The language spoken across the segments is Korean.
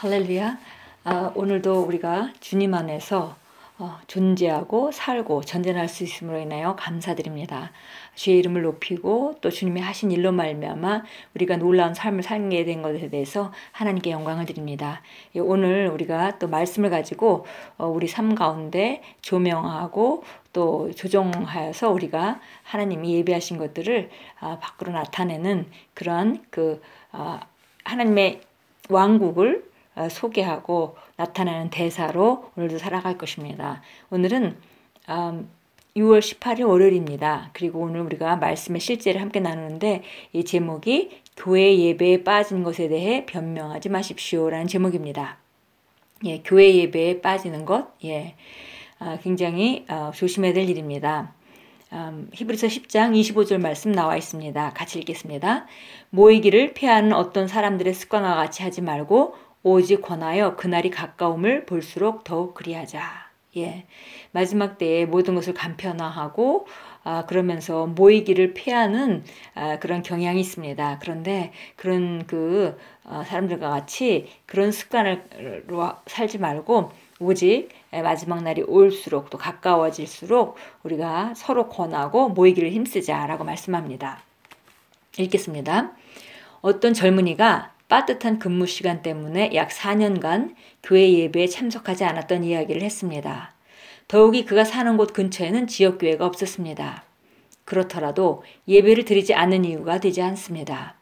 할렐루야. 아, 오늘도 우리가 주님 안에서 어, 존재하고 살고 전진할 수 있음으로 인하여 감사드립니다. 주의 이름을 높이고 또 주님이 하신 일로 말미암아 우리가 놀라운 삶을 살게 된 것에 대해서 하나님께 영광을 드립니다. 예, 오늘 우리가 또 말씀을 가지고 어, 우리 삶 가운데 조명하고 또 조정하여서 우리가 하나님이 예배하신 것들을 아, 밖으로 나타내는 그러한 그 아, 하나님의 왕국을 어, 소개하고 나타나는 대사로 오늘도 살아갈 것입니다. 오늘은 6월 18일 월요일입니다. 그리고 오늘 우리가 말씀의 실제를 함께 나누는데 이 제목이 교회 예배에 빠진 것에 대해 변명하지 마십시오라는 제목입니다. 예, 교회 예배에 빠지는 것, 예, 아, 굉장히 어, 조심해야 될 일입니다. 음, 히브리서 10장 25절 말씀 나와 있습니다. 같이 읽겠습니다. 모이기를 피하는 어떤 사람들의 습관과 같이 하지 말고 오직 권하여 그날이 가까움을 볼수록 더욱 그리하자. 예. 마지막 때에 모든 것을 간편화하고 아, 그러면서 모이기를 피하는 아, 그런 경향이 있습니다. 그런데 그런 그 아, 사람들과 같이 그런 습관을 살지 말고 오직 마지막 날이 올수록 또 가까워질수록 우리가 서로 권하고 모이기를 힘쓰자라고 말씀합니다. 읽겠습니다. 어떤 젊은이가 빠듯한 근무 시간 때문에 약 4년간 교회 예배에 참석하지 않았던 이야기를 했습니다. 더욱이 그가 사는 곳 근처에는 지역교회가 없었습니다. 그렇더라도 예배를 드리지 않는 이유가 되지 않습니다.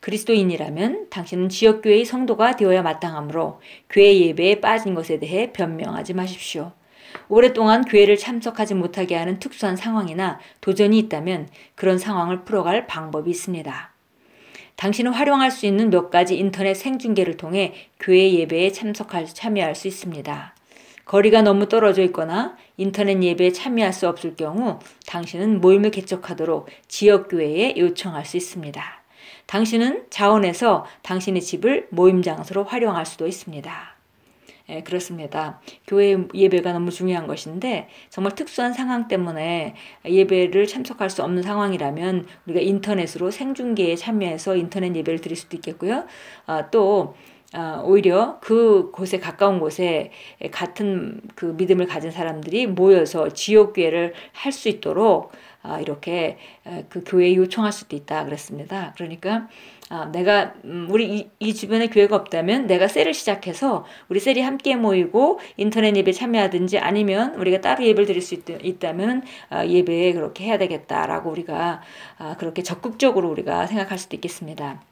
그리스도인이라면 당신은 지역교회의 성도가 되어야 마땅하므로 교회 예배에 빠진 것에 대해 변명하지 마십시오. 오랫동안 교회를 참석하지 못하게 하는 특수한 상황이나 도전이 있다면 그런 상황을 풀어갈 방법이 있습니다. 당신은 활용할 수 있는 몇 가지 인터넷 생중계를 통해 교회 예배에 참석할 참여할 수 있습니다. 거리가 너무 떨어져 있거나 인터넷 예배에 참여할 수 없을 경우 당신은 모임을 개척하도록 지역교회에 요청할 수 있습니다. 당신은 자원에서 당신의 집을 모임 장소로 활용할 수도 있습니다. 예, 그렇습니다. 교회 예배가 너무 중요한 것인데 정말 특수한 상황 때문에 예배를 참석할 수 없는 상황이라면 우리가 인터넷으로 생중계에 참여해서 인터넷 예배를 드릴 수도 있겠고요. 아, 또 아, 오히려 그 곳에 가까운 곳에 같은 그 믿음을 가진 사람들이 모여서 지옥교회를 할 수 있도록 아, 이렇게 그 교회에 요청할 수도 있다 그랬습니다. 그러니까 아, 내가 음, 우리 이, 이, 주변에 교회가 없다면 내가 셀을 시작해서 우리 셀이 함께 모이고 인터넷 예배 참여하든지 아니면 우리가 따로 예배를 드릴 수 있, 다면 아, 예배에 그렇게 해야 되겠다라고 우리가 아, 그렇게 적극적으로 우리가 생각할 수도 있겠습니다.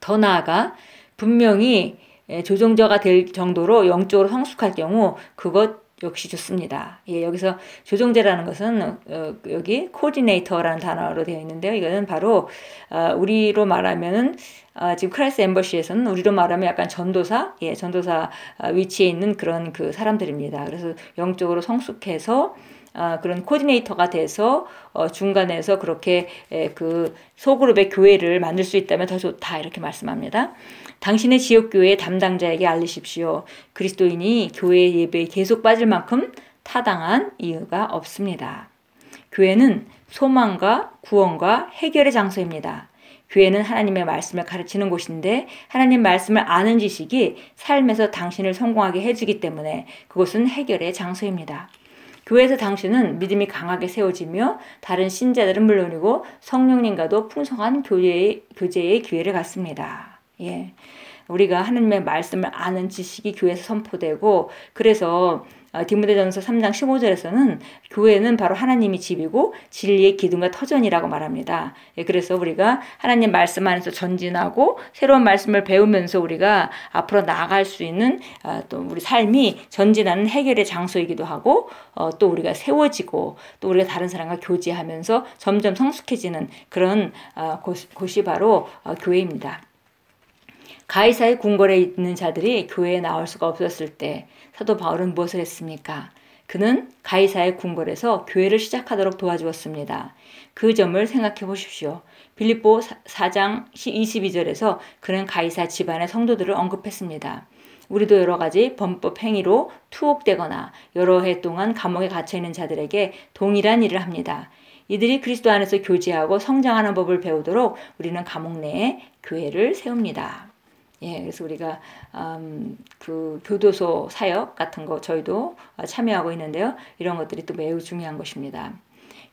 더 나아가 분명히 조정자가 될 정도로 영적으로 성숙할 경우 그것 역시 좋습니다. 예, 여기서 조정제라는 것은 어, 여기 코디네이터라는 단어로 되어 있는데요. 이거는 바로 어, 우리로 말하면은 어, 지금 크라이스 엠버시에서는 우리로 말하면 약간 전도사, 예, 전도사 어, 위치에 있는 그런 그 사람들입니다. 그래서 영적으로 성숙해서 아, 그런 코디네이터가 돼서 어, 중간에서 그렇게 에, 그 소그룹의 교회를 만들 수 있다면 더 좋다 이렇게 말씀합니다. 당신의 지역 교회 담당자에게 알리십시오. 그리스도인이 교회 예배에 계속 빠질 만큼 타당한 이유가 없습니다. 교회는 소망과 구원과 해결의 장소입니다. 교회는 하나님의 말씀을 가르치는 곳인데 하나님 말씀을 아는 지식이 삶에서 당신을 성공하게 해주기 때문에 그것은 해결의 장소입니다. 교회에서 당신은 믿음이 강하게 세워지며 다른 신자들은 물론이고 성령님과도 풍성한 교제의, 교제의 기회를 갖습니다. 예. 우리가 하나님의 말씀을 아는 지식이 교회에서 선포되고 그래서 어, 디모데전서 3장 15절에서는 교회는 바로 하나님이 집이고 진리의 기둥과 터전이라고 말합니다. 예, 그래서 우리가 하나님 말씀 안에서 전진하고 새로운 말씀을 배우면서 우리가 앞으로 나아갈 수 있는 어, 또 우리 삶이 전진하는 해결의 장소이기도 하고 어, 또 우리가 세워지고 또 우리가 다른 사람과 교제하면서 점점 성숙해지는 그런 곳이 바로 교회입니다. 가이사의 궁궐에 있는 자들이 교회에 나올 수가 없었을 때 사도 바울은 무엇을 했습니까? 그는 가이사의 궁궐에서 교회를 시작하도록 도와주었습니다. 그 점을 생각해 보십시오. 빌립보 4장 22절에서 그는 가이사 집안의 성도들을 언급했습니다. 우리도 여러 가지 범법 행위로 투옥되거나 여러 해 동안 감옥에 갇혀 있는 자들에게 동일한 일을 합니다. 이들이 그리스도 안에서 교제하고 성장하는 법을 배우도록 우리는 감옥 내에 교회를 세웁니다. 예, 그래서 우리가 음, 그 교도소 사역 같은 거 저희도 참여하고 있는데요. 이런 것들이 또 매우 중요한 것입니다.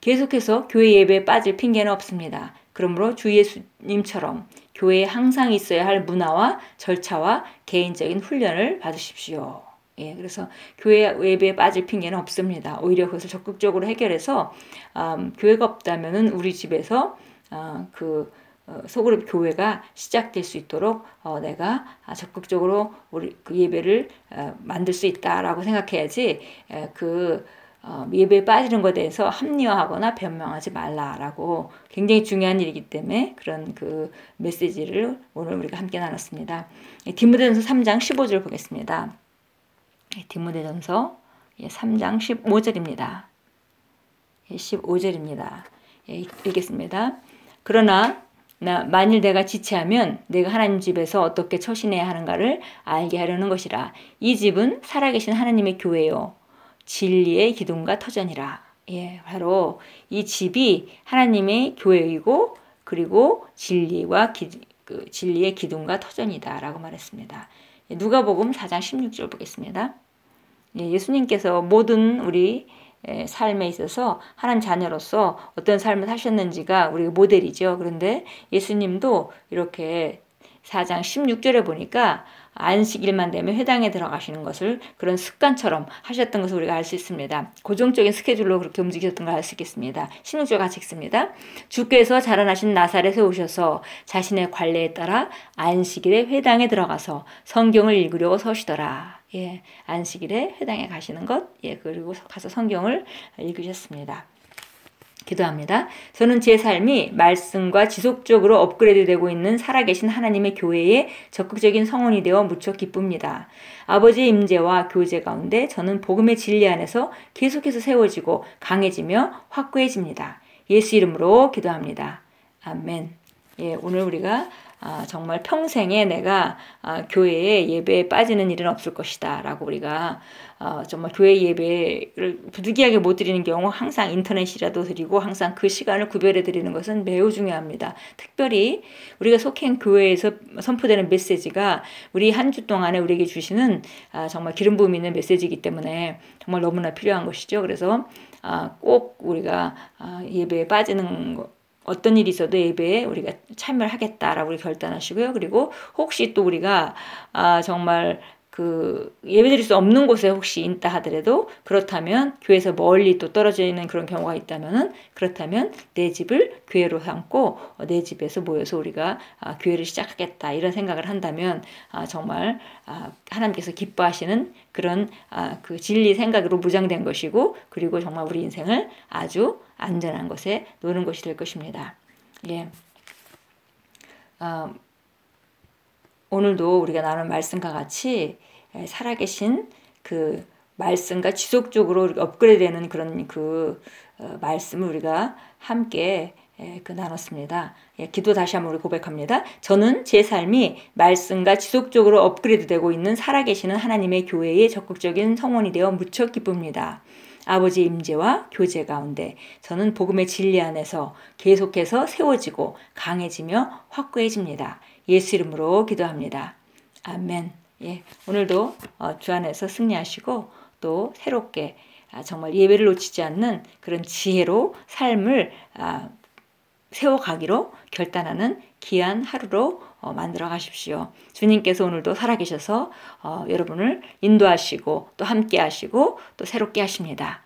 계속해서 교회 예배에 빠질 핑계는 없습니다. 그러므로 주 예수님처럼 교회에 항상 있어야 할 문화와 절차와 개인적인 훈련을 받으십시오. 예, 그래서 교회 예배에 빠질 핑계는 없습니다. 오히려 그것을 적극적으로 해결해서 음, 교회가 없다면은 우리 집에서 어, 그 어, 소그룹 교회가 시작될 수 있도록 어, 내가 적극적으로 우리 그 예배를 어, 만들 수 있다라고 생각해야지 에, 그 어, 예배에 빠지는 것에 대해서 합리화하거나 변명하지 말라라고 굉장히 중요한 일이기 때문에 그런 그 메시지를 오늘 우리가 함께 나눴습니다. 디모데전서 3장 15절 보겠습니다. 디모데전서 3장 15절입니다. 15절입니다. 읽겠습니다. 그러나 나 만일 내가 지체하면 내가 하나님 집에서 어떻게 처신해야 하는가를 알게 하려는 것이라. 이 집은 살아계신 하나님의 교회요. 진리의 기둥과 터전이라. 예, 바로 이 집이 하나님의 교회이고 그리고 진리와 기, 그 진리의 기둥과 터전이다라고 말했습니다. 예, 누가복음 4장 16절 보겠습니다. 예, 예수님께서 모든 우리 삶에 있어서 하나님 자녀로서 어떤 삶을 사셨는지가 우리 모델이죠. 그런데 예수님도 이렇게 4장 16절에 보니까 안식일만 되면 회당에 들어가시는 것을 그런 습관처럼 하셨던 것을 우리가 알 수 있습니다. 고정적인 스케줄로 그렇게 움직이셨던 걸 알 수 있겠습니다. 16절 같이 읽습니다. 주께서 자라나신 나사렛에 오셔서 자신의 관례에 따라 안식일에 회당에 들어가서 성경을 읽으려고 서시더라. 예, 안식일에 회당에 가시는 것, 예, 그리고 가서 성경을 읽으셨습니다. 기도합니다. 저는 제 삶이 말씀과 지속적으로 업그레이드 되고 있는 살아계신 하나님의 교회에 적극적인 성원이 되어 무척 기쁩니다. 아버지의 임재와 교제 가운데 저는 복음의 진리 안에서 계속해서 세워지고 강해지며 확고해집니다. 예수 이름으로 기도합니다. 아멘. 예, 오늘 우리가 아, 정말 평생에 내가 아, 교회에 예배에 빠지는 일은 없을 것이다. 라고 우리가 어, 정말 교회 예배를 부득이하게 못 드리는 경우 항상 인터넷이라도 드리고 항상 그 시간을 구별해 드리는 것은 매우 중요합니다. 특별히 우리가 속한 교회에서 선포되는 메시지가 우리 한 주 동안에 우리에게 주시는 아, 정말 기름 부음 있는 메시지이기 때문에 정말 너무나 필요한 것이죠. 그래서 아, 꼭 우리가 아, 예배에 빠지는 것 어떤 일이 있어도 예배에 우리가 참여를 하겠다라고 결단하시고요. 그리고 혹시 또 우리가 아 정말 그 예배드릴 수 없는 곳에 혹시 있다 하더라도 그렇다면 교회에서 멀리 또 떨어져 있는 그런 경우가 있다면은 그렇다면 내 집을 교회로 삼고 어, 내 집에서 모여서 우리가 아, 교회를 시작하겠다 이런 생각을 한다면 아, 정말 아, 하나님께서 기뻐하시는 그런 아, 그 진리 생각으로 무장된 것이고 그리고 정말 우리 인생을 아주 안전한 곳에 노는 것이 될 것입니다. 예. 아, 오늘도 우리가 나눈 말씀과 같이 살아계신 그 말씀과 지속적으로 업그레이드 되는 그런 그 어, 말씀을 우리가 함께 그 나눴습니다. 예, 기도 다시 한번 고백합니다. 저는 제 삶이 말씀과 지속적으로 업그레이드 되고 있는 살아계시는 하나님의 교회의 적극적인 성원이 되어 무척 기쁩니다. 아버지 임재와 교제 가운데 저는 복음의 진리 안에서 계속해서 세워지고 강해지며 확고해집니다. 예수 이름으로 기도합니다. 아멘. 예, 오늘도 어, 주 안에서 승리하시고 또 새롭게 아, 정말 예배를 놓치지 않는 그런 지혜로 삶을 아, 세워가기로 결단하는 귀한 하루로 어, 만들어 가십시오. 주님께서 오늘도 살아계셔서 어, 여러분을 인도하시고 또 함께 하시고 또 새롭게 하십니다.